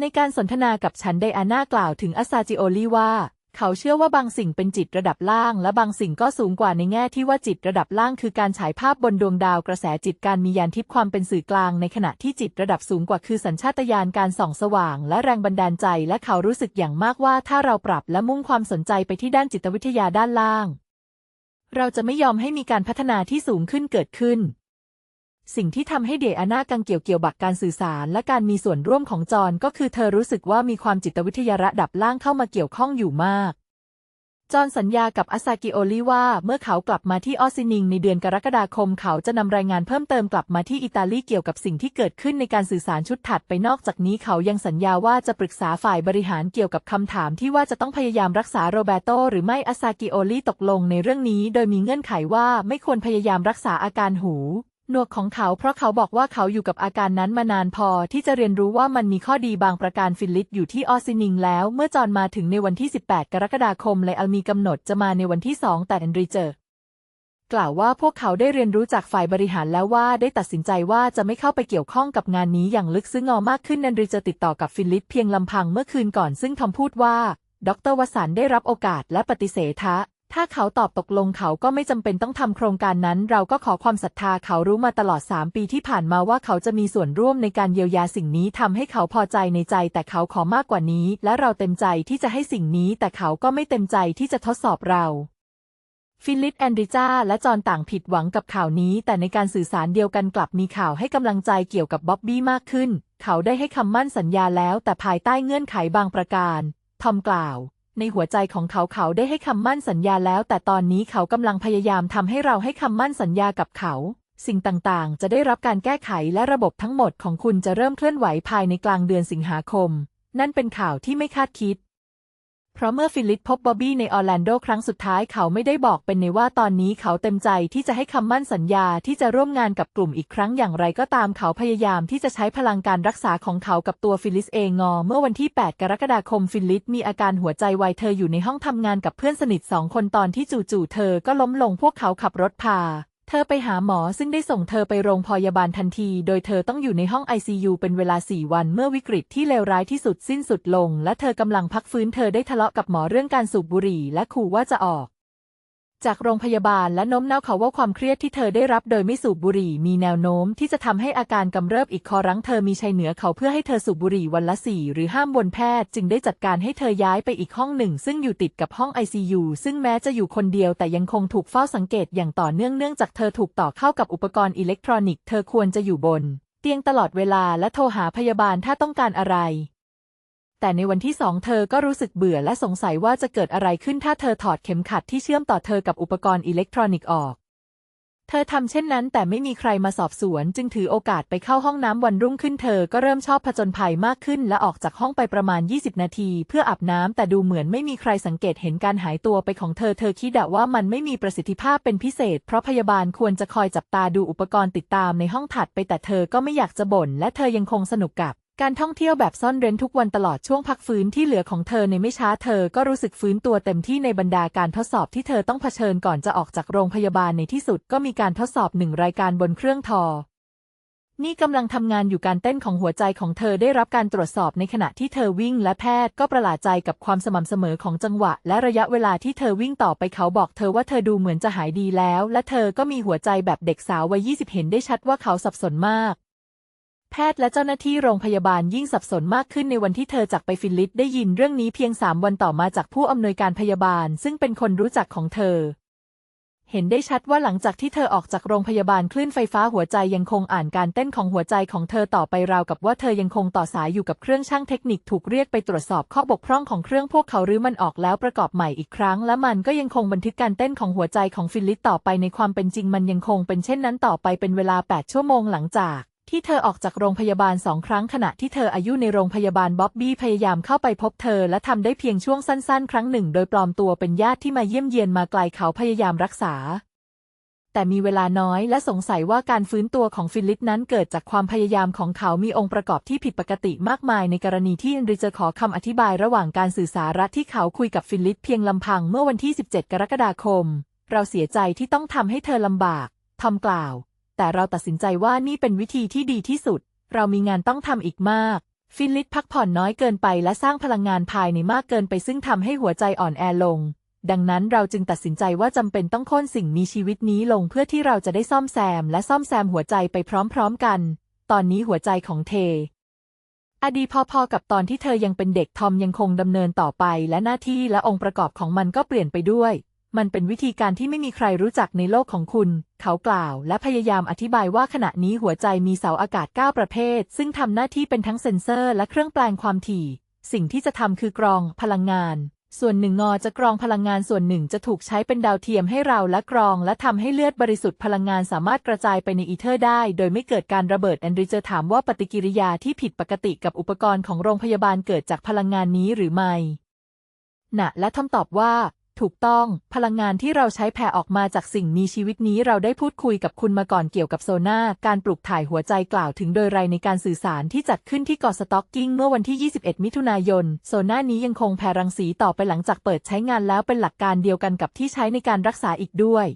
ในการสนทนากับฉันไดอาน่ากล่าวถึงอาซาจิโอลีว่า เขาเชื่อว่าบางสิ่งเป็นจิตระดับล่าง และบางสิ่งก็สูงกว่าในแง่ที่ว่าจิตระดับล่างคือการฉายภาพบนดวงดาวกระแสจิตการมียานทิพย์ความเป็นสื่อกลาง ในขณะที่จิตระดับสูงกว่าคือสัญชาตญาณการส่องสว่าง และแรงบันดาลใจ และเขารู้สึกอย่างมากว่าถ้าเราปรับและมุ่งความสนใจไปที่ด้านจิตวิทยาด้านล่าง เราจะไม่ยอมให้มีการพัฒนาที่สูงขึ้นเกิดขึ้น สิ่งที่ทำให้เดอาน่ากังเกี่ยวเกี่ยวบักการสื่อสารและการมีส่วนร่วมของจอห์นก็คือเธอรู้สึกว่ามีความจิตวิทยาระดับล่างเข้ามาเกี่ยวข้องอยู่มาก จอห์นสัญญากับอาซากิโอลิว่าเมื่อเขากลับมาที่ออสซินิงในเดือนกรกฎาคมเขาจะนำรายงานเพิ่มเติมกลับมาที่อิตาลีเกี่ยวกับสิ่งที่เกิดขึ้นในการสื่อสารชุดถัดไปนอกจากนี้เขายังสัญญาว่าจะปรึกษาฝ่ายบริหารเกี่ยวกับคำถามที่ว่าจะต้องพยายามรักษาโรเบโตหรือไม่อาซากิโอลิตกลงในเรื่องนี้ โดยมีเงื่อนไขว่าไม่ควรพยายามรักษาอาการหู หนวกของเขาเพราะเขาบอกว่าเขาอยู่กับอาการนั้นมานานพอที่จะเรียนรู้ว่ามันมีข้อดีบางประการฟิลลิปอยู่ที่ออสซินิงแล้ว เมื่อจอนมาถึงในวันที่ 18 กรกฎาคมไลอัลมีกำหนดจะมาในวันที่ 2 แต่แอนดรีเจอกล่าวว่าพวกเขาได้เรียนรู้จากฝ่ายบริหารแล้วว่าได้ตัดสินใจว่าจะไม่เข้าไปเกี่ยวข้องกับงานนี้อย่างลึกซึ้งอมากขึ้นแอนดรีเจอติดต่อกับฟิลลิปเพียงลำพังเมื่อคืนก่อนซึ่งทอมพูดว่า ดรวสันได้รับโอกาสและปฏิเสธะ ถ้าเขาตอบตกลงเขาก็ไม่จำเป็นต้องทำโครงการนั้น เราก็ขอความศรัทธาเขารู้มาตลอด 3 ปีที่ผ่านมาว่าเขาจะมีส่วนร่วมในการเยียวยาสิ่งนี้ทำให้เขาพอใจในใจ แต่เขาขอมากกว่านี้ และเราเต็มใจที่จะให้สิ่งนี้ แต่เขาก็ไม่เต็มใจที่จะทดสอบเราฟิลิปแอนดริจ้าและจอห์นต่างผิดหวังกับข่าวนี้ แต่ในการสื่อสารเดียวกันกลับมีข่าวให้กำลังใจเกี่ยวกับบ๊อบบี้มากขึ้น เขาได้ให้คำมั่นสัญญาแล้วแต่ภายใต้เงื่อนไขบางประการ ทอมกล่าว ในหัวใจของเขาเขาได้ให้คำมั่นสัญญาแล้ว แต่ตอนนี้เขากำลังพยายามทำให้เราให้คำมั่นสัญญากับเขา สิ่งต่างๆ จะได้รับการแก้ไขและระบบทั้งหมดของคุณจะเริ่มเคลื่อนไหวภายในกลางเดือนสิงหาคม นั่นเป็นข่าวที่ไม่คาดคิด เพราะเมื่อฟิลิปพบบ๊อบบี้ในออร์แลนโดครั้งสุดท้ายเขาไม่ได้บอกเป็นในว่าตอนนี้เขาเต็มใจที่จะให้คำมั่นสัญญาที่จะร่วมงานกับกลุ่มอีกครั้งอย่างไรก็ตามเขาพยายามที่จะใช้พลังการรักษาของเขากับตัวฟิลิสเองงอ เมื่อวันที่ 8 กรกฎาคมฟิลิสมีอาการหัวใจวายเธออยู่ในห้องทำงานกับเพื่อนสนิทสองคนตอนที่จู่ๆเธอก็ล้มลงพวกเขาขับรถพา เธอไปหาหมอซึ่งได้ส่งเธอไปโรงพยาบาลทันที โดยเธอต้องอยู่ในห้อง ICU เป็นเวลาสี่วันเมื่อวิกฤตที่เลวร้ายที่สุดสิ้นสุดลง และเธอกำลังพักฟื้นเธอได้ทะเลาะกับหมอเรื่องการสูบบุหรี่และขู่ว่าจะออก จากโรงพยาบาลและโน้มน้าวเขาว่าความเครียดที่เธอได้รับโดยไม่สูบบุหรี่มีแนวโน้มที่จะทำให้อาการกำเริบอีกคอรั้งเธอมีชัยเหนือเขาเพื่อให้เธอสูบบุหรี่วันละสี่หรือห้ามบนแพทย์จึงได้จัดการให้เธอย้ายไปอีกห้องหนึ่ง ซึ่งอยู่ติดกับห้อง ICU ซึ่งแม้จะอยู่คนเดียวแต่ยังคงถูกเฝ้าสังเกตอย่างต่อเนื่องเนื่องจากเธอถูกต่อเข้ากับอุปกรณ์อิเล็กทรอนิกส์เธอควรจะอยู่บน เตียงตลอดเวลาและโทรหาพยาบาลถ้าต้องการอะไร แต่ในวันที่สองเธอก็รู้สึกเบื่อและสงสัยว่าจะเกิดอะไรขึ้นถ้าเธอถอดเข็มขัดที่เชื่อมต่อเธอกับอุปกรณ์อิเล็กทรอนิกส์ออก เธอทำเช่นนั้น แต่ไม่มีใครมาสอบสวน จึงถือโอกาสไปเข้าห้องน้ำวันรุ่งขึ้นเธอก็เริ่มชอบผจญภัยมากขึ้น และออกจากห้องไปประมาณ 20 นาที เพื่ออาบน้ำแต่ดูเหมือนไม่มีใครสังเกตเห็นการหายตัวไปของเธอ เธอคิดว่ามันไม่มีประสิทธิภาพเป็นพิเศษ เพราะพยาบาลควรจะคอยจับตาดูอุปกรณ์ติดตามในห้องถัดไปแต่เธอก็ไม่อยากจะบ่นและเธอยังคงสนุกกับ การท่องเที่ยวแบบซ่อนเร้นทุกวันตลอดช่วงพักฟื้นที่เหลือของเธอในไม่ช้าเธอก็รู้สึกฟื้นตัวเต็มที่ในบรรดาการทดสอบที่เธอต้องเผชิญก่อนจะออกจากโรงพยาบาลในที่สุดก็มีการทดสอบหนึ่งรายการบนเครื่องทอ นี่กำลังทำงานอยู่การเต้นของหัวใจของเธอได้รับการตรวจสอบในขณะที่เธอวิ่งและแพทย์ก็ประหลาดใจกับความสม่ำเสมอของจังหวะ และระยะเวลาที่เธอวิ่งต่อไปเขาบอกเธอว่าเธอดูเหมือนจะหายดีแล้ว และเธอก็มีหัวใจแบบเด็กสาววัย20 เห็นได้ชัดว่าเขาสับสนมาก แพทย์และเจ้าหน้าที่โรงพยาบาลยิ่งสับสนมากขึ้นในวันที่เธอจากไปฟิลิปได้ยินเรื่องนี้เพียงสามวันต่อมาจากผู้อำนวยการพยาบาล ซึ่งเป็นคนรู้จักของเธอ เห็นได้ชัดว่าหลังจากที่เธอออกจากโรงพยาบาลคลื่นไฟฟ้าหัวใจยังคงอ่านการเต้นของหัวใจของเธอต่อไปราวกับว่าเธอยังคงต่อสายอยู่กับเครื่องช่างเทคนิคถูกเรียกไปตรวจสอบข้อบกพร่องของเครื่องพวกเขารื้อมันออกแล้วประกอบใหม่อีกครั้ง และมันก็ยังคงบันทึกการเต้นของหัวใจของฟิลิปต่อไปในความเป็นจริงมันยังคงเป็นเช่นนั้นต่อไปเป็นเวลา 8 ชั่วโมงหลังจาก ที่เธอออกจากโรงพยาบาลสองครั้งขณะที่เธออายุในโรงพยาบาลบ๊อบบี้พยายามเข้าไปพบเธอและทำได้เพียงช่วงสั้นๆ ครั้งหนึ่ง โดยปลอมตัวเป็นญาติที่มาเยี่ยมเยียนมาไกลเขาพยายามรักษา แต่มีเวลาน้อยและสงสัยว่าการฟื้นตัวของฟิลิปนั้นเกิดจากความพยายามของเขามีองค์ประกอบที่ผิดปกติมากมายในกรณีที่เอนริจะขอคำอธิบายระหว่างการสื่อสารที่เขาคุยกับฟิลิปเพียงลำพังเมื่อวันที่ 17 กรกฎาคม เราเสียใจที่ต้องทำให้เธอลำบากทอมกล่าว แต่เราตัดสินใจว่านี่เป็นวิธีที่ดีที่สุด เรามีงานต้องทำอีกมาก ฟินลิสพักผ่อนน้อยเกินไปและสร้างพลังงานภายในมากเกินไปซึ่งทำให้หัวใจอ่อนแอลง ดังนั้นเราจึงตัดสินใจว่าจำเป็นต้องโค่นสิ่งมีชีวิตนี้ลงเพื่อที่เราจะได้ซ่อมแซม และซ่อมแซมหัวใจไปพร้อมๆกัน ตอนนี้หัวใจของเทอดีพอๆกับตอนที่เธอยังเป็นเด็กทอมยังคงดำเนินต่อไป และหน้าที่และองค์ประกอบของมันก็เปลี่ยนไปด้วย มันเป็นวิธีการที่ไม่มีใครรู้จักในโลกของคุณ เขากล่าว และพยายามอธิบายว่าขณะนี้หัวใจมีเสาอากาศ 9 ประเภท ซึ่งทำหน้าที่เป็นทั้งเซ็นเซอร์และเครื่องแปลงความถี่ สิ่งที่จะทำคือกรองพลังงาน ส่วนหนึ่งงอจะกรองพลังงานส่วนหนึ่งจะถูกใช้เป็นดาวเทียมให้เราและกรอง และทำให้เลือดบริสุทธิ์พลังงานสามารถกระจายไปในอีเทอร์ได้ โดยไม่เกิดการระเบิดแอนดริเจอถามว่าปฏิกิริยาที่ผิดปกติกับอุปกรณ์ของโรงพยาบาลเกิดจากพลังงานนี้หรือไม่ณและทอมตอบว่า ถูกต้อง พลังงานที่เราใช้แผ่ออกมาจากสิ่งมีชีวิตนี้เราได้พูดคุยกับคุณมาก่อนเกี่ยวกับโซนาการปลูกถ่ายหัวใจกล่าวถึงโดยไรในการสื่อสารที่จัดขึ้นที่เกาะสต็อกกิ้งเมื่อวันที่ 21 มิถุนายน โซนานี้ยังคงแผ่รังสีต่อไปหลังจากเปิดใช้งานแล้วเป็นหลักการเดียวกันกับที่ใช้ในการรักษาอีกด้วย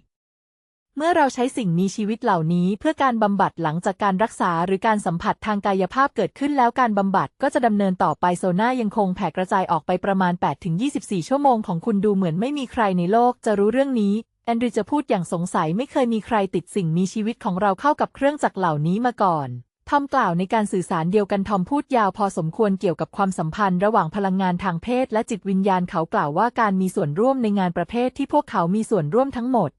เมื่อเราใช้สิ่งมีชีวิตเหล่านี้เพื่อการบำบัดหลังจากการรักษาหรือการสัมผัสทางกายภาพเกิดขึ้นแล้วการบำบัดก็จะดำเนินต่อไปโซน่ายังคงแผ่กระจายออกไปประมาณ 8-24 ชั่วโมงของคุณดูเหมือนไม่มีใครในโลกจะรู้เรื่องนี้แอนดรีจะพูดอย่างสงสัยไม่เคยมีใครติดสิ่งมีชีวิตของเราเข้ากับเครื่องจักรเหล่านี้มาก่อนทอมกล่าวในการสื่อสารเดียวกันทอมพูดยาวพอสมควรเกี่ยวกับความสัมพันธ์ระหว่างพลังงานทางเพศและจิตวิญญาณเขากล่าวว่าการมีส่วนร่วมในงานประเภทที่พวกเขามีส่วนร่วมทั้งหมด